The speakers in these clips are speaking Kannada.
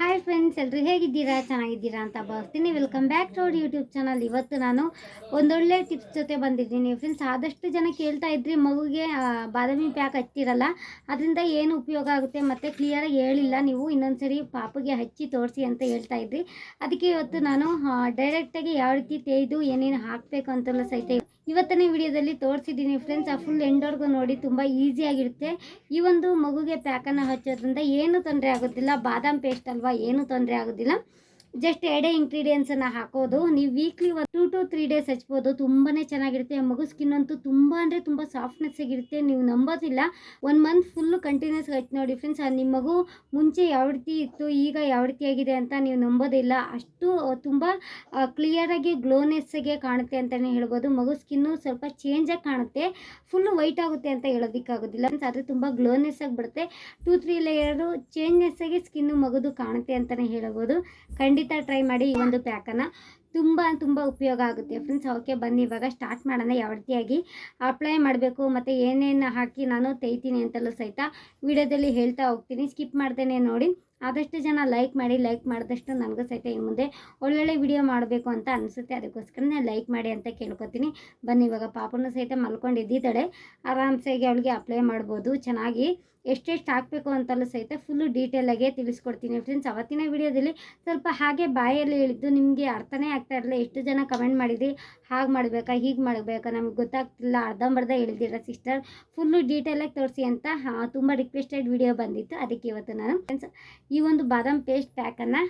ಹಾಯ್ ಫ್ರೆಂಡ್ಸ್ ಎಲ್ಲರೂ ಹೇಗಿದ್ದೀರಾ? ಚೆನ್ನಾಗಿದ್ದೀರಾ ಅಂತ ಭಾವಿಸ್ತೀನಿ. Welcome back to our YouTube channel ಇವತ್ತು ನಾನು ಒಂದೊಳ್ಳೆ ಟಿಪ್ಸ್ ಜೊತೆ ಬಂದಿದ್ದೀನಿ. ಫ್ರೆಂಡ್ಸ್ ಆದಷ್ಟು ಜನ ಕೇಳ್ತಾ ಇದ್ರಿ ಮಗುಗೆ ಬಾದಾಮಿ ಪ್ಯಾಕ್ ಹಚ್ಚಿರಲ್ಲ, ಅದರಿಂದ ಏನು ಉಪಯೋಗ ಆಗುತ್ತೆ ಮತ್ತು ಕ್ಲಿಯರಾಗಿ ಹೇಳಿಲ್ಲ. ನೀವು ಇನ್ನೊಂದ್ಸರಿ ಪಾಪಗೆ ಹಚ್ಚಿ ತೋರಿಸಿ ಅಂತ ಹೇಳ್ತಾ ಇದ್ರಿ. ಅದಕ್ಕೆ ಇವತ್ತು ನಾನು ಡೈರೆಕ್ಟಾಗಿ ಯಾವ ರೀತಿ ತೇಯ್ದು ಏನೇನು ಹಾಕಬೇಕು ಅಂತೆಲ್ಲ ಸಹಿತ ಇವತ್ತನೇ ವಿಡಿಯೋದಲ್ಲಿ ತೋರಿಸಿದ್ದೀನಿ ಫ್ರೆಂಡ್ಸ್ ಆ ಫುಲ್ ಎಂಡೋರ್ಗೂ ನೋಡಿ ತುಂಬ ಈಸಿಯಾಗಿರುತ್ತೆ ಈ ಒಂದು ಮಗುಗೆ ಪ್ಯಾಕನ್ನು ಹಚ್ಚೋದ್ರಿಂದ ಏನು ತೊಂದರೆ ಆಗೋದಿಲ್ಲ, ಬಾದಾಮ್ ಪೇಸ್ಟ್ ಅಲ್ವಾ, ಏನೂ ತೊಂದರೆ ಆಗೋದಿಲ್ಲ. ಜಸ್ಟ್ ಎರಡೇ ಇಂಗ್ರೀಡಿಯೆಂಟ್ಸನ್ನು ಹಾಕೋದು. ನೀವು weekly two to three days ಹಚ್ಬೋದು. ತುಂಬಾ ಚೆನ್ನಾಗಿರುತ್ತೆ. ಮಗು ಸ್ಕಿನ್ ಅಂತೂ ತುಂಬ ಅಂದರೆ ತುಂಬ ಸಾಫ್ಟ್ನೆಸ್ ಆಗಿರುತ್ತೆ. ನೀವು ನಂಬೋದಿಲ್ಲ. ಒನ್ ಮಂತ್ ಫುಲ್ಲು ಕಂಟಿನ್ಯೂಸ್ ಹಚ್ಚಿ ನೋಡಿ ಫ್ರೆಂಡ್ಸ್ ನಿಮ್ಮ ಮಗು ಮುಂಚೆ ಯಾವ ರೀತಿ ಇತ್ತು, ಈಗ ಯಾವ ರೀತಿ ಆಗಿದೆ ಅಂತ ನೀವು ನಂಬೋದಿಲ್ಲ. ಅಷ್ಟು ತುಂಬ ಕ್ಲಿಯರಾಗಿ ಗ್ಲೋನೆಸ್ಸಾಗೆ ಕಾಣುತ್ತೆ ಅಂತಲೇ ಹೇಳ್ಬೋದು. ಮಗು ಸ್ಕಿನ್ನು ಸ್ವಲ್ಪ ಚೇಂಜಾಗಿ ಕಾಣುತ್ತೆ. ಫುಲ್ಲು ವೈಟ್ ಆಗುತ್ತೆ ಅಂತ ಹೇಳೋದಕ್ಕಾಗೋದಿಲ್ಲ. ಆದರೆ ತುಂಬ ಗ್ಲೋನೆಸ್ಸಾಗಿ ಬರುತ್ತೆ ಟೂ ತ್ರೀ ಲೇಯರು ಚೇಂಜಸ್ಸಾಗಿ ಸ್ಕಿನ್ನು ಮಗುದು ಕಾಣುತ್ತೆ ಅಂತಲೇ ಹೇಳ್ಬೋದು. ಖಂಡಿತ ಟ್ರೈ ಮಾಡಿ ಈ ಒಂದು ಪ್ಯಾಕನ್ನು ತುಂಬ ತುಂಬ ಉಪಯೋಗ ಆಗುತ್ತೆ ಫ್ರೆಂಡ್ಸ್ ಓಕೆ ಬನ್ನಿ, ಇವಾಗ ಸ್ಟಾರ್ಟ್ ಮಾಡೋಣ ಯಾವ ರೀತಿಯಾಗಿ ಅಪ್ಲೈ ಮಾಡಬೇಕು ಮತ್ತು ಏನೇನು ಹಾಕಿ ನಾನು ತೆಗಿತೀನಿ ಅಂತಲೂ ಸಹಿತ ವಿಡಿಯೋದಲ್ಲಿ ಹೇಳ್ತಾ ಹೋಗ್ತೀನಿ. ಸ್ಕಿಪ್ ಮಾಡ್ತೇನೆ ನೋಡಿ. ಆದಷ್ಟು ಜನ ಲೈಕ್ ಮಾಡಿ ಲೈಕ್ ಮಾಡಿದಷ್ಟು ನನಗೂ ಸಹಿತ ಇನ್ನು ಮುಂದೆ ಒಳ್ಳೊಳ್ಳೆ ವಿಡಿಯೋ ಮಾಡಬೇಕು ಅಂತ ಅನಿಸುತ್ತೆ. ಅದಕ್ಕೋಸ್ಕರನೇ ಲೈಕ್ ಮಾಡಿ ಅಂತ ಕೇಳ್ಕೊತೀನಿ. ಬನ್ನಿ, ಇವಾಗ ಪಾಪನೂ ಸಹಿತ ಮಲ್ಕೊಂಡಿದ್ದಿದ್ದಾಳೆ. ಆರಾಮ್ಸಾಗಿ ಅವಳಿಗೆ ಅಪ್ಲೈ ಮಾಡ್ಬೋದು. ಚೆನ್ನಾಗಿ ಎಷ್ಟೆಷ್ಟು ಹಾಕಬೇಕು ಅಂತಲೂ ಸಹಿತ ಫುಲ್ಲು ಡೀಟೇಲಾಗೆ ತಿಳಿಸ್ಕೊಡ್ತೀನಿ ಫ್ರೆಂಡ್ಸ್ ಅವತ್ತಿನ ವಿಡಿಯೋದಲ್ಲಿ ಸ್ವಲ್ಪ ಹಾಗೆ ಬಾಯಲ್ಲಿ ಹೇಳಿದ್ದು ನಿಮಗೆ ಅರ್ಥನೇ ಆಗ್ತಾ ಇರಲಿಲ್ಲ. ಎಷ್ಟು ಜನ ಕಮೆಂಟ್ ಮಾಡಿದ್ರಿ? ಹಾಗೆ ಮಾಡಬೇಕಾ? ಹೀಗೆ ಮಾಡಬೇಕಾ? ನಮಗೆ ಗೊತ್ತಾಗ್ತಿಲ್ಲ. ಅರ್ಧಂಬರ್ಧ ಹೇಳಿದ್ದೀರ ಸಿಸ್ಟರ್ ಫುಲ್ಲು ಡೀಟೇಲಾಗಿ ತೋರಿಸಿ ಅಂತ ತುಂಬ ರಿಕ್ವೆಸ್ಟೆಡ್ ವಿಡಿಯೋ ಬಂದಿತ್ತು. ಅದಕ್ಕೆ ಇವತ್ತು ನಾನು ಫ್ರೆಂಡ್ಸ್ ಈ ಒಂದು ಬಾದಾಮ್ ಪೇಸ್ಟ್ ಪ್ಯಾಕನ್ನು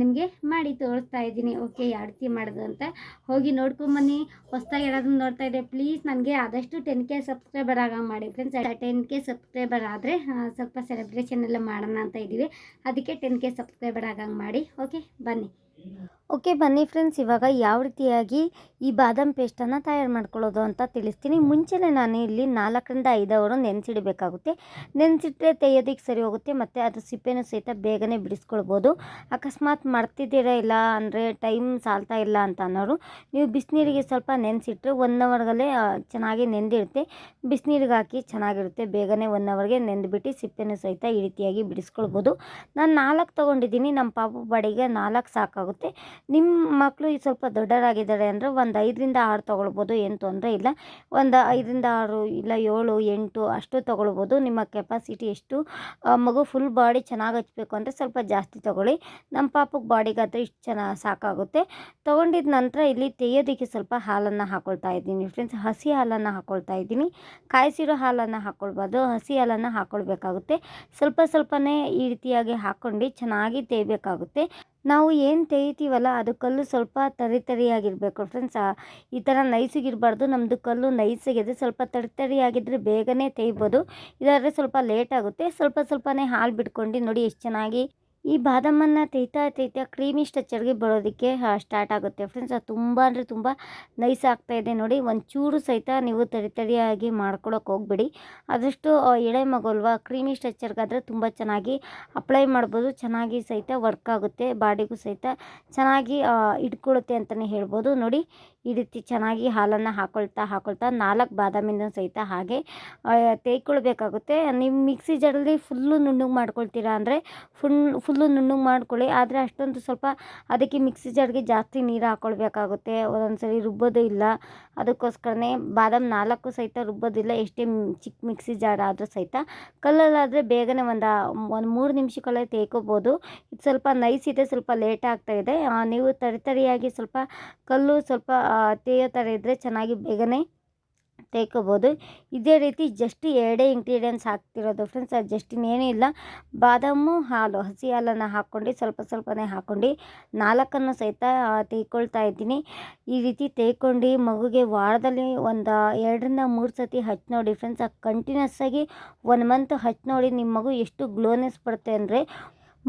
ನಿಮಗೆ ಮಾಡಿ ತೋರಿಸ್ತಾ ಇದ್ದೀನಿ. ಓಕೆ ಯಾವ ರೀತಿ ಮಾಡೋದು ಅಂತ. ಹೋಗಿ ನೋಡ್ಕೊಂಬನ್ನಿ ಹೊಸ್ದಾಗಿ ಯಾರಾದರೂ ನೋಡ್ತಾ ಇದ್ದೆ ಪ್ಲೀಸ್ ನನಗೆ ಆದಷ್ಟು ಟೆನ್ ಕೆ ಸಬ್ಸ್ಕ್ರೈಬರ್ ಆಗ ಮಾಡಿ ಫ್ರೆಂಡ್ಸ್ ಟೆನ್ ಕೆ ಸಬ್ಸ್ಕ್ರೈಬರ್ ಆದರೆ ಸ್ವಲ್ಪ ಸೆಲೆಬ್ರೇಷನ್ ಎಲ್ಲ ಮಾಡೋಣ ಅಂತ ಇದ್ದೀವಿ. ಅದಕ್ಕೆ ಟೆನ್ ಕೆ ಸಬ್ಸ್ಕ್ರೈಬರ್ ಆಗಂಗೆ ಮಾಡಿ. ಓಕೆ ಬನ್ನಿ. ಓಕೆ ಬನ್ನಿ ಫ್ರೆಂಡ್ಸ್ ಇವಾಗ ಯಾವ ರೀತಿಯಾಗಿ ಈ ಬಾದಾಮ್ ಪೇಸ್ಟನ್ನು ತಯಾರು ಮಾಡ್ಕೊಳ್ಳೋದು ಅಂತ ತಿಳಿಸ್ತೀನಿ. ಮುಂಚೆನೇ ನಾನು ಇಲ್ಲಿ ನಾಲ್ಕರಿಂದ ಐದು ಅವರು ನೆನೆಸಿಡಬೇಕಾಗುತ್ತೆ. ನೆನೆಸಿಟ್ರೆ ತೆಗೆಯೋದಕ್ಕೆ ಸರಿ ಹೋಗುತ್ತೆ, ಮತ್ತು ಅದು ಸಿಪ್ಪೆನೂ ಸಹಿತ ಬೇಗನೆ ಬಿಡಿಸ್ಕೊಳ್ಬೋದು. ಅಕಸ್ಮಾತ್ ಮರ್ತಿದ್ದೀರಾ ಇಲ್ಲ ಅಂದರೆ ಟೈಮ್ ಸಾಲ್ತಾ ಇಲ್ಲ ಅಂತ ಅನ್ನೋರು, ನೀವು ಬಿಸಿನೀರಿಗೆ ಸ್ವಲ್ಪ ನೆನೆಸಿಟ್ರೆ ಒನ್ ಅವರ್ಗಲ್ಲೇ ಚೆನ್ನಾಗಿ ನೆಂದಿರುತ್ತೆ. ಬಿಸಿನೀರಿಗೆ ಹಾಕಿ ಚೆನ್ನಾಗಿರುತ್ತೆ. ಬೇಗನೆ ಒನ್ ಅವರ್ಗೆ ನೆಂದುಬಿಟ್ಟು ಸಿಪ್ಪೆನೂ ಸಹಿತ ಈ ರೀತಿಯಾಗಿ ಬಿಡಿಸ್ಕೊಳ್ಬೋದು. ನಾನು ನಾಲ್ಕು ತೊಗೊಂಡಿದ್ದೀನಿ. ನಮ್ಮ ಪಾಪು ಬಾಡಿಗೆ ನಾಲ್ಕು ಸಾಕಾಗುತ್ತೆ. ನಿಮ್ಮ ಮಕ್ಕಳು ಸ್ವಲ್ಪ ದೊಡ್ಡರಾಗಿದ್ದಾರೆ ಅಂದರೆ ಒಂದು ಐದರಿಂದ ಆರು ತೊಗೊಳ್ಬೋದು, ಏನು ತೊಂದರೆ ಇಲ್ಲ. ಒಂದು ಐದರಿಂದ ಆರು ಇಲ್ಲ ಏಳು, ಎಂಟು ಅಷ್ಟು ತೊಗೊಳ್ಬೋದು. ನಿಮ್ಮ ಕೆಪಾಸಿಟಿ ಎಷ್ಟು? ಮಗು ಫುಲ್ ಬಾಡಿ ಚೆನ್ನಾಗಿ ಹಚ್ಚಬೇಕು ಅಂದರೆ ಸ್ವಲ್ಪ ಜಾಸ್ತಿ ತೊಗೊಳ್ಳಿ. ನಮ್ಮ ಪಾಪಕ್ಕೆ ಬಾಡಿಗಾದರೆ ಇಷ್ಟು ಚೆನ್ನಾಗಿ ಸಾಕಾಗುತ್ತೆ. ತೊಗೊಂಡಿದ ನಂತರ ಇಲ್ಲಿ ತೆಗೆಯೋದಕ್ಕೆ ಸ್ವಲ್ಪ ಹಾಲನ್ನು ಹಾಕ್ಕೊಳ್ತಾ ಇದ್ದೀನಿ ಫ್ರೆಂಡ್ಸ್ ಹಸಿ ಹಾಲನ್ನು ಹಾಕ್ಕೊಳ್ತಾ ಇದ್ದೀನಿ. ಕಾಯಿಸಿರೋ ಹಾಲನ್ನು ಹಾಕ್ಕೊಳ್ಬಾರ್ದು ಹಸಿ ಹಾಲನ್ನು ಹಾಕ್ಕೊಳ್ಬೇಕಾಗುತ್ತೆ ಸ್ವಲ್ಪ ಸ್ವಲ್ಪನೇ ಈ ರೀತಿಯಾಗಿ ಹಾಕ್ಕೊಂಡು ಚೆನ್ನಾಗಿ ತೇಯಬೇಕಾಗುತ್ತೆ ನಾವು ಏನು ತೆಗಿತೀವಲ್ಲ, ಅದು ಕಲ್ಲು ಸ್ವಲ್ಪ ತರಿ ತರಿಯಾಗಿರಬೇಕು ಫ್ರೆಂಡ್ಸ್ ಈ ಥರ ನೈಸಿಗಿರಬಾರ್ದು. ನಮ್ಮದು ಕಲ್ಲು ನೈಸಿಗಿದೆ. ಸ್ವಲ್ಪ ತರಿ ತರಿಯಾಗಿದ್ದರೆ ಬೇಗನೆ ತೆಗಿಬೋದು. ಇದಾದರೆ ಸ್ವಲ್ಪ ಲೇಟ್ ಆಗುತ್ತೆ. ಸ್ವಲ್ಪ ಸ್ವಲ್ಪನೇ ಹಾಲು ಬಿಟ್ಕೊಂಡು ನೋಡಿ ಎಷ್ಟು ಚೆನ್ನಾಗಿ ಈ ಬಾದಾಮನ್ನು ತೈತಾ ತೇಯ್ತಾ ಕ್ರೀಮಿ ಸ್ಟ್ರಚರ್ಗೆ ಬರೋದಕ್ಕೆ ಸ್ಟಾರ್ಟ್ ಆಗುತ್ತೆ. ಫ್ರೆಂಡ್ಸ್ ಅದು ತುಂಬ ಅಂದರೆ ತುಂಬ ನೈಸ್ ಆಗ್ತಾ ಇದೆ ನೋಡಿ. ಒಂಚೂರು ಸಹಿತ ನೀವು ತರಿ ತರಿಯಾಗಿ ಮಾಡ್ಕೊಳಕ್ಕೆ ಹೋಗ್ಬೇಡಿ. ಆದಷ್ಟು ಎಳೆ ಮಗು ಅಲ್ವಾ ಕ್ರೀಮಿ ಸ್ಟ್ರಕ್ಚರ್ಗಾದರೆ ತುಂಬ ಚೆನ್ನಾಗಿ ಅಪ್ಲೈ ಮಾಡ್ಬೋದು. ಚೆನ್ನಾಗಿ ಸಹಿತ ವರ್ಕ್ ಆಗುತ್ತೆ. ಬಾಡಿಗೂ ಸಹಿತ ಚೆನ್ನಾಗಿ ಇಟ್ಕೊಳುತ್ತೆ ಅಂತಲೇ ಹೇಳ್ಬೋದು. ನೋಡಿ ಈ ರೀತಿ ಚೆನ್ನಾಗಿ ಹಾಲನ್ನು ಹಾಕ್ಕೊಳ್ತಾ ಹಾಕ್ಕೊಳ್ತಾ ನಾಲ್ಕು ಬಾದಾಮಿನೂ ಸಹಿತ ಹಾಗೆ ತೇಯ್ಕೊಳ್ಬೇಕಾಗುತ್ತೆ ನೀವು ಮಿಕ್ಸಿ ಜಾರಲ್ಲಿ ಫುಲ್ಲು ನುಣ್ಣಗೆ ಮಾಡ್ಕೊಳ್ತೀರಾ ಅಂದರೆ ಫುಲ್, ಫುಲ್ಲು ನುಣ್ಣಗೆ ಮಾಡ್ಕೊಳ್ಳಿ. ಆದರೆ ಅಷ್ಟೊಂದು ಸ್ವಲ್ಪ ಅದಕ್ಕೆ ಮಿಕ್ಸಿ ಜಾರ್ಗೆ ಜಾಸ್ತಿ ನೀರು ಹಾಕ್ಕೊಳ್ಬೇಕಾಗುತ್ತೆ ಒಂದೊಂದು ಸರಿ ರುಬ್ಬೋದು ಇಲ್ಲ. ಅದಕ್ಕೋಸ್ಕರನೇ ಬಾದಾಮ್ ನಾಲ್ಕು ಸಹಿತ ರುಬ್ಬೋದಿಲ್ಲ. ಎಷ್ಟೇ ಚಿಕ್ಕ ಮಿಕ್ಸಿ ಜಾರ್ ಆದರೂ ಸಹಿತ. ಕಲ್ಲಲ್ಲಾದರೆ ಬೇಗನೆ ಒಂದು ಒಂದು ಮೂರು ನಿಮಿಷಗಳೇ ತೇಯ್ಕೋಬೋದು ಇದು ಸ್ವಲ್ಪ ನೈಸ್ ಇದೆ, ಸ್ವಲ್ಪ ಲೇಟ್ ಆಗ್ತಾ ಇದೆ. ನೀವು ತರಿತರಿಯಾಗಿ ಸ್ವಲ್ಪ ಕಲ್ಲು ಸ್ವಲ್ಪ ತೇಯೋ ಥರ ಇದ್ದರೆ ಚೆನ್ನಾಗಿ ಬೇಗನೆ ತೇಕೋಬೋದು ಇದೇ ರೀತಿ ಜಸ್ಟ್ ಎರಡೇ ಇಂಗ್ರೀಡಿಯೆಂಟ್ಸ್ ಹಾಕ್ತಿರೋದು ಫ್ರೆಂಡ್ಸ್ ಅದು ಜಸ್ಟ್ ಇನ್ನೇನೂ ಇಲ್ಲ. ಬಾದಾಮು ಹಾಲು, ಹಸಿ ಹಾಲನ್ನು ಹಾಕ್ಕೊಂಡು ಸ್ವಲ್ಪ ಸ್ವಲ್ಪನೇ ಹಾಕ್ಕೊಂಡು ನಾಲ್ಕನ್ನು ಸಹಿತ ತೇಕೊಳ್ತಾ ಇದ್ದೀನಿ. ಈ ರೀತಿ ತೇಕೊಂಡು ಮಗುಗೆ ವಾರದಲ್ಲಿ ಒಂದು ಎರಡರಿಂದ ಮೂರು ಸತಿ ಹಚ್ಚಿ ನೋಡಿ ಫ್ರೆಂಡ್ಸ್ ಕಂಟಿನ್ಯೂಸ್ ಆಗಿ ಒನ್ ಮಂತ್ ಹಚ್ಚಿ ನೋಡಿ ನಿಮ್ಮ ಮಗು ಎಷ್ಟು ಗ್ಲೋನೆಸ್ ಬರುತ್ತೆ ಅಂದರೆ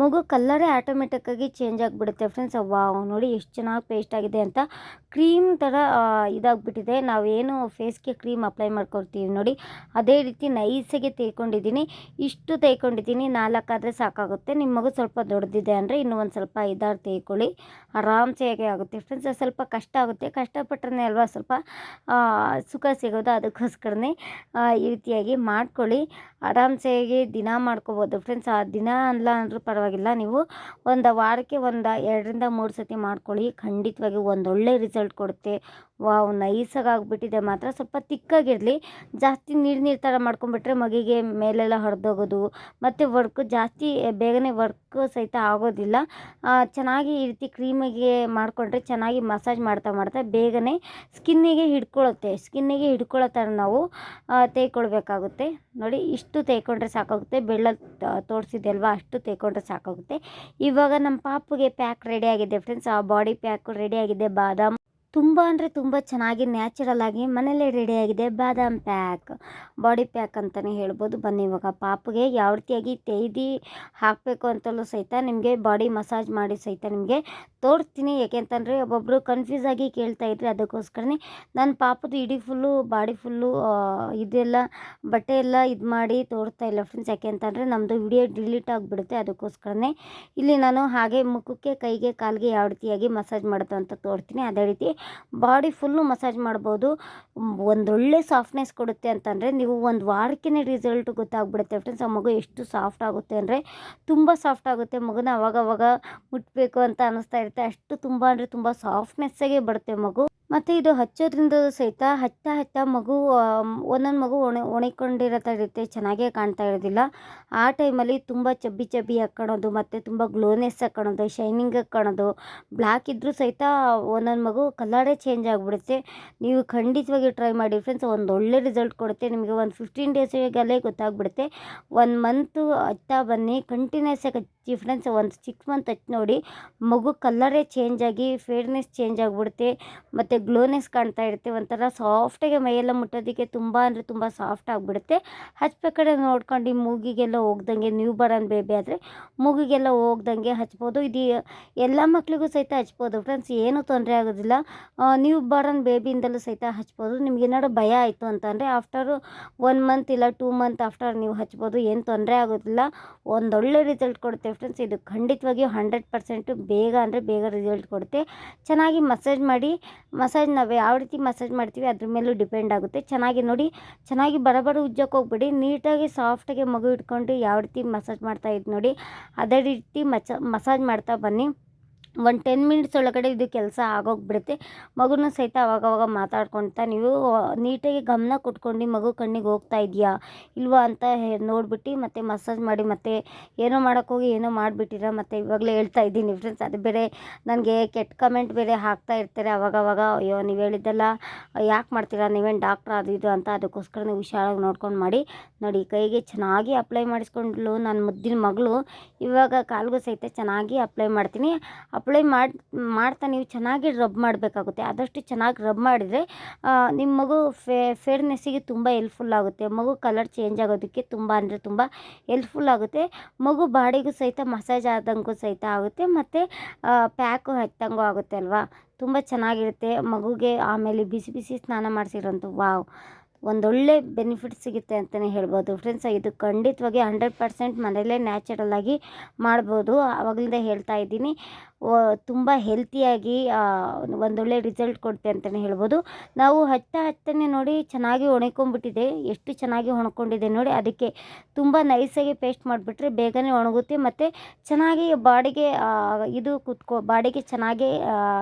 ಮಗು ಕಲ್ಲರೇ ಆಟೋಮೆಟಿಕ್ಕಾಗಿ ಚೇಂಜ್ ಆಗಿಬಿಡುತ್ತೆ ಫ್ರೆಂಡ್ಸ್ ವಾವ್ ನೋಡಿ ಎಷ್ಟು ಚೆನ್ನಾಗಿ ಪೇಸ್ಟ್ ಆಗಿದೆ ಅಂತ ಕ್ರೀಮ್ ಥರ ಇದಾಗಿಬಿಟ್ಟಿದೆ. ನಾವೇನು ಫೇಸ್ಗೆ ಕ್ರೀಮ್ ಅಪ್ಲೈ ಮಾಡ್ಕೊಳ್ತೀವಿ ನೋಡಿ. ಅದೇ ರೀತಿ ನೈಸಾಗಿ ತೇಕೊಂಡಿದ್ದೀನಿ. ಇಷ್ಟು ತೇಕೊಂಡಿದ್ದೀನಿ, ನಾಲ್ಕಾದರೆ ಸಾಕಾಗುತ್ತೆ. ನಿಮ್ಮ ಮಗು ಸ್ವಲ್ಪ ದೊಡ್ಡದಿದೆ ಅಂದರೆ ಇನ್ನೂ ಒಂದು ಸ್ವಲ್ಪ ಐದಾರು ತೇಕೊಳ್ಳಿ. ಆರಾಮ್ಸೆ ಆಗುತ್ತೆ ಫ್ರೆಂಡ್ಸ್ ಸ್ವಲ್ಪ ಕಷ್ಟ ಆಗುತ್ತೆ. ಕಷ್ಟಪಟ್ಟರೆ ಅಲ್ವಾ ಸ್ವಲ್ಪ ಸುಖ ಸಿಗೋದು ಅದಕ್ಕೋಸ್ಕರನೇ ಈ ರೀತಿಯಾಗಿ ಮಾಡ್ಕೊಳ್ಳಿ. ಆರಾಮ್ಸೆಗೆ ದಿನ ಮಾಡ್ಕೋಬೋದು ಫ್ರೆಂಡ್ಸ್ ಆ ದಿನ ಅಲ್ಲ ಅಂದರೂ ಪರವಾಗಿಲ್ಲ. ಪರವಾಗಿಲ್ಲ. ನೀವು ಒಂದು ವಾರಕ್ಕೆ ಒಂದು ಎರಡರಿಂದ ಮೂರು ಸತಿ ಮಾಡ್ಕೊಳ್ಳಿ. ಖಂಡಿತವಾಗಿ ಒಂದೊಳ್ಳೆ ರಿಸಲ್ಟ್ ಕೊಡುತ್ತೆ. ವಾವ್ ನೈಸಾಗಿ ಆಗಿಬಿಟ್ಟಿದೆ ಮಾತ್ರ ಸ್ವಲ್ಪ ತಿಕ್ಕಾಗಿರಲಿ. ಜಾಸ್ತಿ ನೀರು ನೀರು ಥರ ಮಾಡ್ಕೊಂಬಿಟ್ರೆ ಮಗಿಗೆ ಮೇಲೆಲ್ಲ ಹೊಡೆದೋಗೋದು ಮತ್ತು ವರ್ಕ್ ಜಾಸ್ತಿ ಬೇಗನೆ ವರ್ಕ್ ಸಹಿತ ಆಗೋದಿಲ್ಲ. ಚೆನ್ನಾಗಿ ಈ ರೀತಿ ಕ್ರೀಮಿಗೆ ಮಾಡಿಕೊಂಡ್ರೆ ಚೆನ್ನಾಗಿ ಮಸಾಜ್ ಮಾಡ್ತಾ ಮಾಡ್ತಾ ಬೇಗನೆ ಸ್ಕಿನ್ನಿಗೆ ಹಿಡ್ಕೊಳ್ಳುತ್ತೆ ಸ್ಕಿನ್ನಿಗೆ ಹಿಡ್ಕೊಳ್ಳೋ ಥರ ನಾವು ತೇಯ್ಕೊಳ್ಬೇಕಾಗುತ್ತೆ ನೋಡಿ, ಇಷ್ಟು ತೇಯ್ಕೊಂಡ್ರೆ ಸಾಕಾಗುತ್ತೆ. ಬೆಳ್ಳ ತೋರಿಸಿದೆ ಅಲ್ವಾ ಅಷ್ಟು ತೇಯ್ಕೊಂಡ್ರೆ ಸಾಕಾಗುತ್ತೆ. ಇವಾಗ ನಮ್ಮ ಪಾಪುಗೆ ಪ್ಯಾಕ್ ರೆಡಿ ಆಗಿದೆ. ಫ್ರೆಂಡ್ಸ್, ಆ ಬಾಡಿ ಪ್ಯಾಕ್ ರೆಡಿ ಆಗಿದೆ. ಬಾದಾಮ್ ತುಂಬ ಅಂದರೆ ತುಂಬ ಚೆನ್ನಾಗಿ ನ್ಯಾಚುರಲ್ ಆಗಿ ಮನೇಲೇ ರೆಡಿಯಾಗಿದೆ ಬಾದಾಮ್ ಪ್ಯಾಕ್, ಬಾಡಿ ಪ್ಯಾಕ್ ಅಂತಲೇ ಹೇಳ್ಬೋದು. ಬನ್ನಿ ಇವಾಗ ಪಾಪಗೆ ಯಾವ ರೀತಿಯಾಗಿ ತೇಯ್ದು ಹಾಕಬೇಕು ಅಂತಲೂ ಸಹಿತ ನಿಮಗೆ ಬಾಡಿ ಮಸಾಜ್ ಮಾಡಿ ಸಹಿತ ನಿಮಗೆ ತೋರಿಸ್ತೀನಿ ಯಾಕೆಂತಂದರೆ ಒಬ್ಬೊಬ್ಬರು ಕನ್ಫ್ಯೂಸ್ ಆಗಿ ಕೇಳ್ತಾ ಇದ್ರಿ ಅದಕ್ಕೋಸ್ಕರನೇ ನನ್ನ ಪಾಪದು ಇಡೀ ಫುಲ್ಲು ಬಾಡಿ ಫುಲ್ಲು ಇದೆಲ್ಲ ಬಟ್ಟೆ ಎಲ್ಲ ಇದು ಮಾಡಿ ತೋರಿಸ್ತಾ ಇಲ್ಲ ಫ್ರೆಂಡ್ಸ್ ಯಾಕೆಂತಂದರೆ ನಮ್ಮದು ವಿಡಿಯೋ ಡಿಲೀಟ್ ಆಗಿಬಿಡುತ್ತೆ ಅದಕ್ಕೋಸ್ಕರನೇ ಇಲ್ಲಿ ನಾನು ಹಾಗೆ ಮುಖಕ್ಕೆ ಕೈಗೆ ಕಾಲಿಗೆ ಯಾವ ರೀತಿಯಾಗಿ ಮಸಾಜ್ ಮಾಡೋದು ಅಂತ ತೋರಿಸ್ತೀನಿ ಅದೇ ರೀತಿ ಬಾಡಿ ಫುಲ್ಲು ಮಸಾಜ್ ಮಾಡ್ಬೋದು. ಒಂದೊಳ್ಳೆ ಸಾಫ್ಟ್ನೆಸ್ ಕೊಡುತ್ತೆ ಅಂತಂದರೆ ನೀವು ಒಂದು ವಾರಕ್ಕೇ ರಿಸಲ್ಟ್ ಗೊತ್ತಾಗ್ಬಿಡುತ್ತೆ. ಫ್ರೆಂಡ್ಸ್ ಆ ಮಗು ಎಷ್ಟು ಸಾಫ್ಟ್ ಆಗುತ್ತೆ ಅಂದರೆ ತುಂಬ ಸಾಫ್ಟ್ ಆಗುತ್ತೆ. ಮಗುನ ಅವಾಗವಾಗ ಅವಾಗ ಮುಟ್ಟಬೇಕು ಅಂತ ಅನ್ನಿಸ್ತಾ ಇರುತ್ತೆ. ಅಷ್ಟು ತುಂಬ ಅಂದರೆ ತುಂಬ ಸಾಫ್ಟ್ನೆಸ್ಸಾಗೆ ಬರುತ್ತೆ ಮಗು. ಮತ್ತು ಇದು ಹಚ್ಚೋದ್ರಿಂದ ಸಹಿತ ಹಚ್ಚ ಹಚ್ಚ ಮಗು ಒಂದೊಂದು ಮಗು ಒಣ ಒಣಕೊಂಡಿರೋ ಇರುತ್ತೆ, ಚೆನ್ನಾಗೇ ಕಾಣ್ತಾ ಇರೋದಿಲ್ಲ. ಆ ಟೈಮಲ್ಲಿ ತುಂಬ ಚಬ್ಬಿ ಚಬ್ಬಿ ಹಾಕ್ಕೊಳೋದು, ಮತ್ತು ತುಂಬ ಗ್ಲೋನೆಸ್ ಹಾಕ್ಕೊಳೋದು, ಶೈನಿಂಗ್ ಕಾಣೋದು ಬ್ಲ್ಯಾಕ್ ಇದ್ದರೂ ಸಹಿತ ಒಂದೊಂದು ಮಗು ಕಲ್ಲರೇ ಚೇಂಜ್ ಆಗಿಬಿಡುತ್ತೆ. ನೀವು ಖಂಡಿತವಾಗಿ ಟ್ರೈ ಮಾಡಿ ಫ್ರೆಂಡ್ಸ್, ಒಂದು ಒಳ್ಳೆ ರಿಸಲ್ಟ್ ಕೊಡುತ್ತೆ. ನಿಮಗೆ ಒಂದು ಫಿಫ್ಟೀನ್ ಡೇಸಿಗಲ್ಲೇ ಗೊತ್ತಾಗ್ಬಿಡುತ್ತೆ. ಒಂದು ಮಂತು ಹಚ್ತಾ ಬನ್ನಿ, ಕಂಟಿನ್ಯೂಸ್ ಆಗಿ ಹಚ್ಚಿ ಫ್ರೆಂಡ್ಸ್, ಒಂದು ಸಿಕ್ಸ್ ಮಂತ್ ಹಚ್ಚಿ ನೋಡಿ ಮಗು ಕಲ್ಲರೇ ಚೇಂಜ್ ಆಗಿ, ಫೇರ್ನೆಸ್ ಚೇಂಜ್ ಆಗಿಬಿಡುತ್ತೆ. ಮತ್ತು ಗ್ಲೋನೆಸ್ ಕಾಣ್ತಾ ಇರುತ್ತೆ. ಒಂಥರ ಸಾಫ್ಟಾಗಿ ಮೈಯೆಲ್ಲ ಮುಟ್ಟೋದಕ್ಕೆ ತುಂಬ ಅಂದರೆ ತುಂಬ ಸಾಫ್ಟ್ ಆಗಿಬಿಡುತ್ತೆ. ಹಚ್ಬೇಕಾದ್ರೆ ನೋಡ್ಕೊಂಡು ಮೂಗಿಗೆಲ್ಲ ಹೋಗ್ದಂಗೆ ನ್ಯೂ ಬರನ್ ಬೇಬಿ ಆದರೆ ಮೂಗಿಗೆಲ್ಲ ಹೋಗ್ದಂಗೆ ಹಚ್ಬೋದು. ಇದು ಎಲ್ಲ ಮಕ್ಕಳಿಗೂ ಸಹಿತ ಹಚ್ಬೋದು. ಫ್ರೆಂಡ್ಸ್ ಏನೂ ತೊಂದರೆ ಆಗೋದಿಲ್ಲ. ನ್ಯೂ ಬಾರ್ನ್ ಬೇಬಿಯಿಂದಲೂ ಸಹಿತ ಹಚ್ಬೋದು. ನಿಮ್ಗೆ ಏನಾದ್ರು ಭಯ ಆಯಿತು ಅಂತಂದರೆ ಆಫ್ಟರು ಒನ್ ಮಂತ್ ಇಲ್ಲ ಟೂ ಮಂತ್ ಆಫ್ಟರ್ ನೀವು ಹಚ್ಬೋದು. ಏನು ತೊಂದರೆ ಆಗೋದಿಲ್ಲ. ಒಂದೊಳ್ಳೆ ರಿಸಲ್ಟ್ ಕೊಡುತ್ತೆ ಫ್ರೆಂಡ್ಸ್ ಇದು ಖಂಡಿತವಾಗಿಯೂ ಹಂಡ್ರೆಡ್ ಪರ್ಸೆಂಟು ಬೇಗ ಅಂದರೆ ಬೇಗ ರಿಸಲ್ಟ್ ಕೊಡುತ್ತೆ. ಚೆನ್ನಾಗಿ ಮಸಾಜ್ ಮಾಡಿ ಮಸಾಜ್ ನಾವು ಯಾವ ರೀತಿ ಮಸಾಜ್ ಮಾಡ್ತೀವಿ ಅದ್ರ ಮೇಲೂ ಡಿಪೆಂಡ್ ಆಗುತ್ತೆ. ಚೆನ್ನಾಗಿ ನೋಡಿ, ಚೆನ್ನಾಗಿ ಬರಬರ ಉಜ್ಜಕ್ಕೆ ಹೋಗ್ಬೇಡಿ. ನೀಟಾಗಿ ಸಾಫ್ಟಾಗಿ ಮಗು ಇಟ್ಕೊಂಡು ಯಾವ ರೀತಿ ಮಸಾಜ್ ಮಾಡ್ತಾ ಇದ್ದು ನೋಡಿ, ಅದೇ ರೀತಿ ಮಚ, ಮಸಾಜ್ ಮಾಡ್ತಾ ಬನ್ನಿ. ಒಂದು ಟೆನ್ ಮಿನಿಟ್ಸ್ ಒಳಗಡೆ ಇದು ಕೆಲಸ ಆಗೋಗ್ಬಿಡುತ್ತೆ. ಮಗುನೂ ಸಹಿತ ಅವಾಗವಾಗ ಮಾತಾಡ್ಕೊಳ್ತಾ ನೀವು ನೀಟಾಗಿ ಗಮನ ಕೊಟ್ಕೊಂಡು ಮಗು ಕಣ್ಣಿಗೆ ಹೋಗ್ತಾ ಇದೆಯಾ? ಇಲ್ವಾ? ಅಂತ ನೋಡ್ಬಿಟ್ಟು ಮತ್ತೆ ಮಸಾಜ್ ಮಾಡಿ, ಮತ್ತೆ ಏನೋ ಮಾಡೋಕ್ಕೋಗಿ ಏನೋ ಮಾಡಿಬಿಟ್ಟಿರ? ಮತ್ತು ಇವಾಗಲೇ ಹೇಳ್ತಾ ಇದ್ದೀನಿ ಫ್ರೆಂಡ್ಸ್ ಅದು ಬೇರೆ ನನಗೆ ಕೆಟ್ಟ ಕಮೆಂಟ್ ಬೇರೆ ಹಾಕ್ತಾ ಇರ್ತಾರೆ ಅವಾಗವಾಗ. ಅಯ್ಯೋ, ನೀವು ಹೇಳಿದ್ದೆಲ್ಲ ಯಾಕೆ ಮಾಡ್ತೀರಾ? ನೀವೇನು ಡಾಕ್ಟ್ರ್ ಅದು ಇದು ಅಂತ ಅದಕ್ಕೋಸ್ಕರ ನೀವು ಹುಷಾರಾಗಿ ನೋಡ್ಕೊಂಡು ಮಾಡಿ. ನೋಡಿ, ಕೈಗೆ ಚೆನ್ನಾಗಿ ಅಪ್ಲೈ ಮಾಡಿಸ್ಕೊಂಡ್ಲು ನನ್ನ ಮುದ್ದಿನ ಮಗಳು. ಇವಾಗ ಕಾಲ್ಗೂ ಸಹಿತ ಚೆನ್ನಾಗಿ ಅಪ್ಲೈ ಮಾಡ್ತೀನಿ. ಅಪ್ಲೈ ಮಾಡಿ, ಮಾಡ್ತಾ ನೀವು ಚೆನ್ನಾಗಿ ರಬ್ ಮಾಡಬೇಕಾಗುತ್ತೆ. ಆದಷ್ಟು ಚೆನ್ನಾಗಿ ರಬ್ ಮಾಡಿದರೆ ನಿಮ್ಮ ಮಗು ಫೇ ಫೇರ್ನೆಸ್ಸಿಗೆ ತುಂಬ ಹೆಲ್ಪ್ಫುಲ್ ಆಗುತ್ತೆ. ಮಗು ಕಲರ್ ಚೇಂಜ್ ಆಗೋದಕ್ಕೆ ತುಂಬ, ಅಂದರೆ ತುಂಬ ಹೆಲ್ಪ್ಫುಲ್ ಆಗುತ್ತೆ. ಮಗು ಬಾಡಿಗೂ ಸಹಿತ ಮಸಾಜ್ ಆದಂಗೂ ಸಹಿತ ಆಗುತ್ತೆ. ಮತ್ತು ಪ್ಯಾಕು ಹಚ್ಚಂಗೂ ಆಗುತ್ತೆ ಅಲ್ವಾ? ತುಂಬ ಚೆನ್ನಾಗಿರುತ್ತೆ. ಮಗುಗೆ ಆಮೇಲೆ ಬಿಸಿ ಬಿಸಿ ಸ್ನಾನ ಮಾಡಿಸಿರೋಂಥ ವಾವ್. ಒಂದೊಳ್ಳೆ ಬೆನಿಫಿಟ್ ಸಿಗುತ್ತೆ ಅಂತಲೇ ಹೇಳ್ಬೋದು. ಫ್ರೆಂಡ್ಸ್ ಇದು ಖಂಡಿತವಾಗಿ ಹಂಡ್ರೆಡ್ ಪರ್ಸೆಂಟ್ ಮನೆಯಲ್ಲೇ ನ್ಯಾಚುರಲ್ ಆಗಿ ಮಾಡ್ಬೋದು. ಆವಾಗಲಿಂದ ಹೇಳ್ತಾ ಇದ್ದೀನಿ. ತುಂಬ ಹೆಲ್ತಿಯಾಗಿ ಒಂದೊಳ್ಳೆ ರಿಸಲ್ಟ್ ಕೊಡುತ್ತೆ ಅಂತಲೇ ಹೇಳ್ಬೋದು. ನಾವು ಹತ್ತ ಹತ್ತನೇ ನೋಡಿ ಚೆನ್ನಾಗಿ ಒಣಕೊಂಡ್ಬಿಟ್ಟಿದೆ. ಎಷ್ಟು ಚೆನ್ನಾಗಿ ಒಣಕೊಂಡಿದೆ ನೋಡಿ. ಅದಕ್ಕೆ ತುಂಬ ನೈಸಾಗಿ ಪೇಸ್ಟ್ ಮಾಡಿಬಿಟ್ರೆ ಬೇಗನೆ ಒಣಗುತ್ತೆ. ಮತ್ತು ಚೆನ್ನಾಗಿ ಬಾಡಿಗೆ ಇದು ಕುತ್ಕೊ, ಬಾಡಿಗೆ ಚೆನ್ನಾಗಿ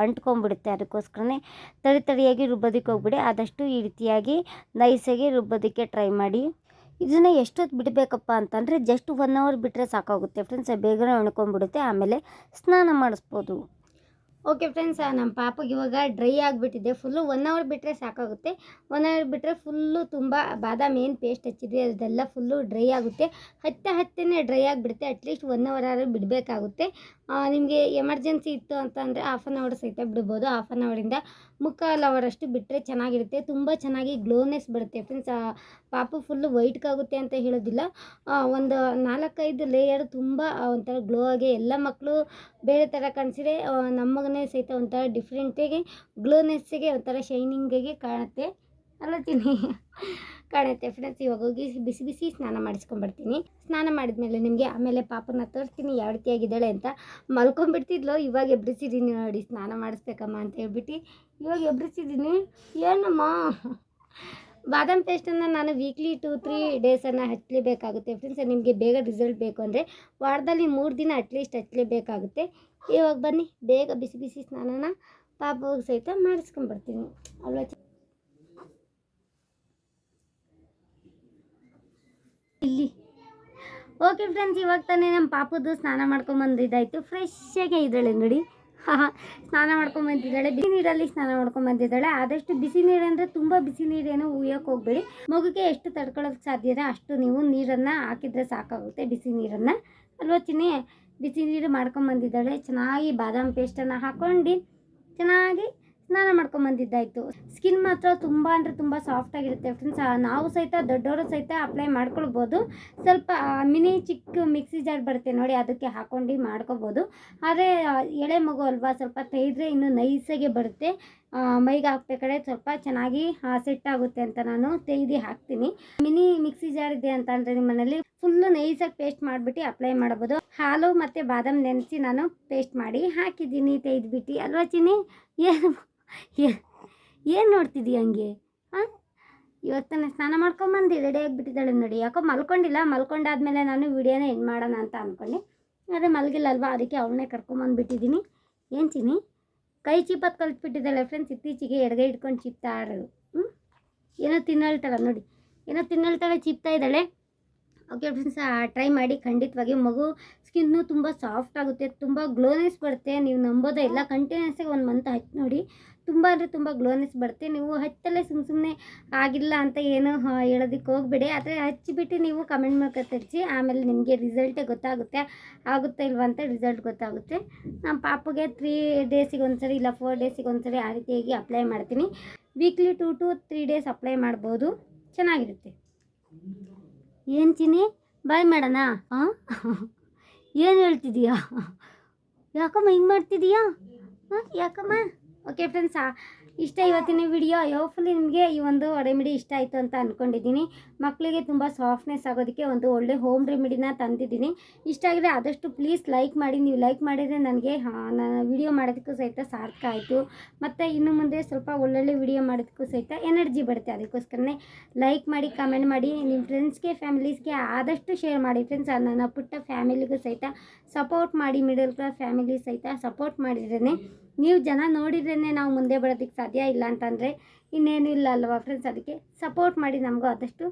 ಅಂಟ್ಕೊಂಡ್ಬಿಡುತ್ತೆ. ಅದಕ್ಕೋಸ್ಕರನೇ ತರಿ ತರಿಯಾಗಿ ರುಬ್ಬೋದಕ್ಕೆ ಹೋಗ್ಬಿಡಿ. ಆದಷ್ಟು ಈ ರೀತಿಯಾಗಿ ನೈಸಾಗಿ ರುಬ್ಬೋದಕ್ಕೆ ಟ್ರೈ ಮಾಡಿ. ಇದನ್ನು ಎಷ್ಟೊತ್ತು ಬಿಡಬೇಕಪ್ಪ ಅಂತಂದರೆ ಜಸ್ಟ್ ಒನ್ ಅವರ್ ಬಿಟ್ಟರೆ ಸಾಕಾಗುತ್ತೆ ಫ್ರೆಂಡ್ಸ್ ಬೇಗನೆ ಒಣ್ಕೊಂಡ್ಬಿಡುತ್ತೆ ಆಮೇಲೆ ಸ್ನಾನ ಮಾಡಿಸ್ಬೋದು. ಓಕೆ ಫ್ರೆಂಡ್ಸ್ ನಮ್ಮ ಪಾಪಗೆ ಇವಾಗ ಡ್ರೈ ಆಗಿಬಿಟ್ಟಿದೆ. ಫುಲ್ಲು ಒನ್ ಅವರ್ ಬಿಟ್ಟರೆ ಸಾಕಾಗುತ್ತೆ. ಒನ್ ಅವರ್ ಬಿಟ್ಟರೆ ಫುಲ್ಲು ತುಂಬ ಬಾದಾಮಿ ಏನು ಪೇಸ್ಟ್ ಹಚ್ಚಿದ್ವಿ ಅದೆಲ್ಲ ಫುಲ್ಲು ಡ್ರೈ ಆಗುತ್ತೆ. ಹತ್ತ ಹತ್ತೇನೆ ಡ್ರೈ ಆಗಿಬಿಡುತ್ತೆ. ಅಟ್ಲೀಸ್ಟ್ ಒನ್ ಅವರ್ ಆದರೂ ಬಿಡಬೇಕಾಗುತ್ತೆ. ನಿಮಗೆ ಎಮರ್ಜೆನ್ಸಿ ಇತ್ತು ಅಂತಂದರೆ ಹಾಫ್ ಆನ್ ಅವರ್ ಸಹಿತ ಬಿಡ್ಬೋದು. ಹಾಫ್ ಆನ್ ಅವರಿಂದ ಮುಕ್ಕಾಲು ಅವರಷ್ಟು ಬಿಟ್ಟರೆ ಚೆನ್ನಾಗಿರುತ್ತೆ. ತುಂಬ ಚೆನ್ನಾಗಿ ಗ್ಲೋನೆಸ್ ಬರುತ್ತೆ ಫ್ರೆಂಡ್ಸ್. ಪಾಪು ಫುಲ್ಲು ವೈಟ್ಗಾಗುತ್ತೆ ಅಂತ ಹೇಳೋದಿಲ್ಲ. ಒಂದು ನಾಲ್ಕೈದು ಲೇಯರ್ ತುಂಬ ಒಂಥರ ಗ್ಲೋ ಆಗಿ ಎಲ್ಲ ಮಕ್ಕಳು ಬೇರೆ ಥರ ಕಾಣಿಸಿದ್ರೆ ನಮ್ಮಗನೇ ಸಹಿತ ಒಂಥರ ಡಿಫ್ರೆಂಟಾಗಿ ಗ್ಲೋನೆಸ್ಸಿಗೆ ಒಂಥರ ಶೈನಿಂಗಿಗೆ ಕಾಣುತ್ತೆ. ಅಲ್ಲತೀನಿ. ಕಾಣುತ್ತೆ ಫ್ರೆಂಡ್ಸ್ ಇವಾಗ ಹೋಗಿ ಬಿಸಿ ಬಿಸಿ ಸ್ನಾನ ಮಾಡಿಸ್ಕೊಂಡ್ಬರ್ತೀನಿ. ಸ್ನಾನ ಮಾಡಿದ್ಮೇಲೆ ನಿಮಗೆ ಆಮೇಲೆ ಪಾಪನ ತೋರಿಸ್ತೀನಿ, ಯಾವ ರೀತಿಯಾಗಿದ್ದಾಳೆ ಅಂತ ಮಲ್ಕೊಂಡ್ಬಿಡ್ತಿದ್ಲು. ಇವಾಗ ಎಬ್ರಿಸಿದ್ದೀನಿ ನೋಡಿ, ಸ್ನಾನ ಮಾಡಿಸ್ಬೇಕಮ್ಮ ಅಂತ ಹೇಳ್ಬಿಟ್ಟು ಇವಾಗ ಎಬ್ರಿಸಿದ್ದೀನಿ ಏನಮ್ಮ? ಬಾದಾಮ್ ಪೇಸ್ಟನ್ನು ನಾನು ವೀಕ್ಲಿ ಟು ತ್ರೀ ಡೇಸನ್ನು ಹಚ್ಚಲೇಬೇಕಾಗುತ್ತೆ ಫ್ರೆಂಡ್ಸ್ ನಿಮಗೆ ಬೇಗ ರಿಸಲ್ಟ್ ಬೇಕು ಅಂದರೆ ವಾರದಲ್ಲಿ ಮೂರು ದಿನ ಅಟ್ಲೀಸ್ಟ್ ಹಚ್ಚಲೇಬೇಕಾಗುತ್ತೆ. ಇವಾಗ ಬನ್ನಿ, ಬೇಗ ಬಿಸಿ ಬಿಸಿ ಸ್ನಾನನ ಪಾಪಗೆ ಸಹಿತ ಮಾಡಿಸ್ಕೊಂಡ್ಬರ್ತೀನಿ. ಅಲ್ವಾ ಇಲ್ಲಿ. ಓಕೆ ಫ್ರೆಂಡ್ಸ್ ಇವಾಗ ತಾನೇ ನಮ್ಮ ಪಾಪದ್ದು ಸ್ನಾನ ಮಾಡ್ಕೊಂಬಂದಿದ್ದಾಯಿತು ಫ್ರೆಶ್ಶಾಗೆ ಇದ್ದಾಳೆ ನೋಡಿ. ಹಾಂ ಸ್ನಾನ ಮಾಡ್ಕೊಂಬಂದಿದ್ದಾಳೆ ಬಿಸಿ ನೀರಲ್ಲಿ ಸ್ನಾನ ಮಾಡ್ಕೊಂಬಂದಿದ್ದಾಳೆ ಆದಷ್ಟು ಬಿಸಿ ನೀರಂದರೆ ತುಂಬ ಬಿಸಿ ನೀರೇನು ಉಯ್ಯೋಕೆ ಹೋಗಬೇಡಿ. ಮಗುಗೆ ಎಷ್ಟು ತಡ್ಕೊಳ್ಳೋಕೆ ಸಾಧ್ಯ ಇದೆ ಅಷ್ಟು ನೀವು ನೀರನ್ನು ಹಾಕಿದರೆ ಸಾಕಾಗುತ್ತೆ ಬಿಸಿ ನೀರನ್ನು. ಅಲ್ವಾ ಚಿನ್ನಿ? ಬಿಸಿ ನೀರು ಮಾಡ್ಕೊಂಬಂದಿದ್ದಾಳೆ ಚೆನ್ನಾಗಿ ಬಾದಾಮ್ ಪೇಸ್ಟನ್ನು ಹಾಕ್ಕೊಂಡು ಚೆನ್ನಾಗಿ ಸ್ನಾನ ಮಾಡ್ಕೊಂಬಂದಿದ್ದಾಯಿತು. ಸ್ಕಿನ್ ಮಾತ್ರ ತುಂಬ ಅಂದರೆ ತುಂಬ ಸಾಫ್ಟಾಗಿರುತ್ತೆ ಫ್ರೆಂಡ್ಸ್ ನಾವು ಸಹಿತ ದೊಡ್ಡವರು ಸಹಿತ ಅಪ್ಲೈ ಮಾಡ್ಕೊಳ್ಬೋದು. ಸ್ವಲ್ಪ ಮಿನಿ ಚಿಕ್ಕ ಮಿಕ್ಸಿ ಜಾರ್ ಬರುತ್ತೆ ನೋಡಿ, ಅದಕ್ಕೆ ಹಾಕೊಂಡು ಮಾಡ್ಕೋಬೋದು ಆದರೆ ಎಳೆ ಮಗು ಅಲ್ವಾ, ಸ್ವಲ್ಪ ತೆಗೆದ್ರೆ ಇನ್ನೂ ನೈಸಾಗೆ ಬರುತ್ತೆ. ಮೈಗೆ ಹಾಕ್ಬೇಕಾದ್ರೆ ಸ್ವಲ್ಪ ಚೆನ್ನಾಗಿ ಸೆಟ್ ಆಗುತ್ತೆ ಅಂತ ನಾನು ತೆಗೆದು ಹಾಕ್ತೀನಿ. ಮಿನಿ ಮಿಕ್ಸಿ ಜಾರ್ ಇದೆ ಅಂತ ಅಂದರೆ ನಿಮ್ಮ ಮನೇಲಿ ಫುಲ್ಲು ನೈಸಾಗಿ ಪೇಸ್ಟ್ ಮಾಡಿಬಿಟ್ಟು ಅಪ್ಲೈ ಮಾಡ್ಬೋದು. ಹಾಲು ಮತ್ತು ಬಾದಾಮ್ ನೆನೆಸಿ ನಾನು ಪೇಸ್ಟ್ ಮಾಡಿ ಹಾಕಿದ್ದೀನಿ ತೆಗೆದ್ಬಿಟ್ಟು ಅಲ್ವಾ ಚಿನ್ನಿ? ಏನು? ಏನು ನೋಡ್ತಿದ್ದೀಯ ಹಂಗೆ? ಹಾಂ ಇವತ್ತಾನೆ ಸ್ನಾನ ಮಾಡ್ಕೊಂಬಂದು ರೆಡಿ ಆಗಿಬಿಟ್ಟಿದ್ದಾಳೆ ನೋಡಿ. ಯಾಕೋ ಮಲ್ಕೊಂಡಿಲ್ಲ. ಮಲ್ಕೊಂಡಾದ್ಮೇಲೆ ನಾನು ವಿಡಿಯೋನ ಎಂಡ್ ಮಾಡೋಣ ಅಂತ ಅಂದ್ಕೊಂಡೆ ಆದರೆ ಮಲಗಿಲ್ಲ ಅಲ್ವಾ ಅದಕ್ಕೆ ಅವಳನ್ನೇ ಕರ್ಕೊಂಬಂದುಬಿಟ್ಟಿದ್ದೀನಿ ಏನು ಚಿನಿ ಕೈ ಚೀಪತ್ ಕಲ್ತ್ಬಿಟ್ಟಿದ್ದಾಳೆ ಫ್ರೆಂಡ್ಸ್ ಇತ್ತೀಚೆಗೆ ಎಡಗೈ ಇಟ್ಕೊಂಡು ಚಿಪ್ತಾ ಆಡೋದು ಹ್ಞೂ ಏನೋ ತಿನ್ನಳ್ತಾಳೆ ನೋಡಿ. ಏನೋ ತಿನ್ನಳ್ತಾಳೆ, ಚಿಪ್ತಾ ಇದ್ದಾಳೆ. ಓಕೆ ಫ್ರೆಂಡ್ಸ್ ಟ್ರೈ ಮಾಡಿ ಖಂಡಿತವಾಗಿ ಮಗು ಸ್ಕಿನ್ನು ತುಂಬ ಸಾಫ್ಟ್ ಆಗುತ್ತೆ, ತುಂಬ ಗ್ಲೋನೆಸ್ ಬರುತ್ತೆ. ನೀವು ನಂಬೋದೇ ಇಲ್ಲ ಕಂಟಿನ್ಯೂಸಾಗಿ ಒಂದು ಮಂತ್ ಹಚ್ಚಿ ನೋಡಿ. ತುಂಬ ಅಂದರೆ ತುಂಬ ಗ್ಲೋನೆಸ್ ಬರುತ್ತೆ. ನೀವು ಹಚ್ಚಲ್ಲೇ ಸುಮ್ಮ ಸುಮ್ಮನೆ ಆಗಿಲ್ಲ ಅಂತ ಏನು ಹೇಳೋದಕ್ಕೆ ಹೋಗಬೇಡಿ. ಆದರೆ ಹಚ್ಚಿಬಿಟ್ಟು ನೀವು ಕಮೆಂಟ್ ಮೂಲಕ ತರಿಸಿ ಆಮೇಲೆ ನಿಮಗೆ ರಿಸಲ್ಟೇ ಗೊತ್ತಾಗುತ್ತೆ. ಆಗುತ್ತಾ ಇಲ್ವಾ ಅಂತ ರಿಸಲ್ಟ್ ಗೊತ್ತಾಗುತ್ತೆ. ನಮ್ಮ ಪಾಪಗೆ ತ್ರೀ ಡೇಸಿಗೆ ಒಂದ್ಸರಿ ಇಲ್ಲ ಫೋರ್ ಡೇಸಿಗೆ ಒಂದ್ಸರಿ ಆ ರೀತಿಯಾಗಿ ಅಪ್ಲೈ ಮಾಡ್ತೀನಿ. Weekly two to three days apply ಮಾಡ್ಬೋದು. ಚೆನ್ನಾಗಿರುತ್ತೆ. ಏನು ಚಿನ್ನಿ? ಬಾಯ್ ಮಾಡೋಣ. ಹಾಂ ಏನು ಹೇಳ್ತಿದೀಯಾ? ಯಾಕಮ್ಮ ಹಿಂಗೆ ಮಾಡ್ತಿದೀಯಾ? ಹಾಂ ಯಾಕಮ್ಮ? ಓಕೆ ಫ್ರೆಂಡ್ಸ್ ಇಷ್ಟ ಇವತ್ತಿನ ವಿಡಿಯೋ ಯೋಫುಲಿ ನಿಮಗೆ ಈ ಒಂದು ರೆಮಿಡಿ ಇಷ್ಟ ಆಯಿತು ಅಂತ ಅಂದ್ಕೊಂಡಿದ್ದೀನಿ ಮಕ್ಕಳಿಗೆ ತುಂಬ ಸಾಫ್ಟ್ನೆಸ್ ಆಗೋದಕ್ಕೆ ಒಂದು ಒಳ್ಳೆ ಹೋಮ್ ರೆಮಿಡಿನ ತಂದಿದ್ದೀನಿ. ಇಷ್ಟ ಆಗಿದೆ ಆದಷ್ಟು ಪ್ಲೀಸ್ ಲೈಕ್ ಮಾಡಿ. ನೀವು ಲೈಕ್ ಮಾಡಿದರೆ ನನಗೆ ನಾನು ವಿಡಿಯೋ ಮಾಡೋದಕ್ಕೂ ಸಹಿತ ಸಾರ್ಥಕ ಆಯಿತು. ಮತ್ತು ಇನ್ನು ಮುಂದೆ ಸ್ವಲ್ಪ ಒಳ್ಳೊಳ್ಳೆ ವಿಡಿಯೋ ಮಾಡೋದಕ್ಕೂ ಸಹಿತ ಎನರ್ಜಿ ಬರುತ್ತೆ. ಅದಕ್ಕೋಸ್ಕರನೇ ಲೈಕ್ ಮಾಡಿ ಕಮೆಂಟ್ ಮಾಡಿ. ನಿಮ್ಮ ಫ್ರೆಂಡ್ಸ್ಗೆ ಫ್ಯಾಮಿಲೀಸ್ಗೆ ಆದಷ್ಟು ಶೇರ್ ಮಾಡಿ. ಫ್ರೆಂಡ್ಸ್ ನನ್ನ ಪುಟ್ಟ ಫ್ಯಾಮಿಲಿಗೂ ಸಹಿತ ಸಪೋರ್ಟ್ ಮಾಡಿ. ಮಿಡಲ್ ಕ್ಲಾಸ್ ಫ್ಯಾಮಿಲಿ ಸಹಿತ ಸಪೋರ್ಟ್ ಮಾಡಿದ್ರೇ ನೀವು ಜನ ನೋಡಿದ್ರೇ ನಾವು ಮುಂದೆ ಬರೋದಕ್ಕೆ ಸಾಧ್ಯ ಇಲ್ಲ ಅಂತಂದರೆ ಇನ್ನೇನು ಇಲ್ಲ ಅಲ್ವಾ ಫ್ರೆಂಡ್ಸ್ ಅದಕ್ಕೆ ಸಪೋರ್ಟ್ ಮಾಡಿ, ನಮಗೂ ಆದಷ್ಟು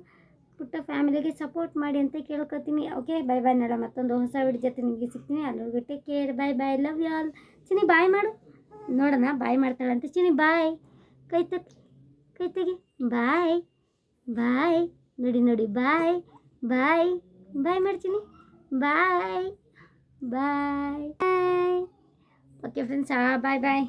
ಪುಟ್ಟ ಫ್ಯಾಮಿಲಿಗೆ ಸಪೋರ್ಟ್ ಮಾಡಿ ಅಂತ ಕೇಳ್ಕೊತೀನಿ. ಓಕೆ ಬೈ ಬಾಯ್ ನೋಡ ಮತ್ತೊಂದು ಹೊಸ ವಿಡಿಯೋ ಜೊತೆ ನಿಮಗೆ ಸಿಗ್ತೀನಿ. ಅಲ್ಲಿಗೆ take care bye bye love you all Chini bye ಮಾಡು. ನೋಡೋಣ ಬಾಯ್ ಮಾಡ್ತಾಳಂತೆ ಚಿನಿ ಬಾಯ್ ಕೈ ತಕ್ಕಿ ಕೈ ತೆಗಿ. ಬಾಯ್ ಬಾಯ್ ನೋಡಿ ನೋಡಿ ಬಾಯ್ ಬಾಯ್ ಬಾಯ್ ಮಾಡ್ತೀನಿ ಬಾಯ್ ಬಾಯ್ ಬಾಯ್ ಓಕೆ ಫ್ರೆಂಡ್ಸ್ ಬಾಯ್ ಬಾಯ್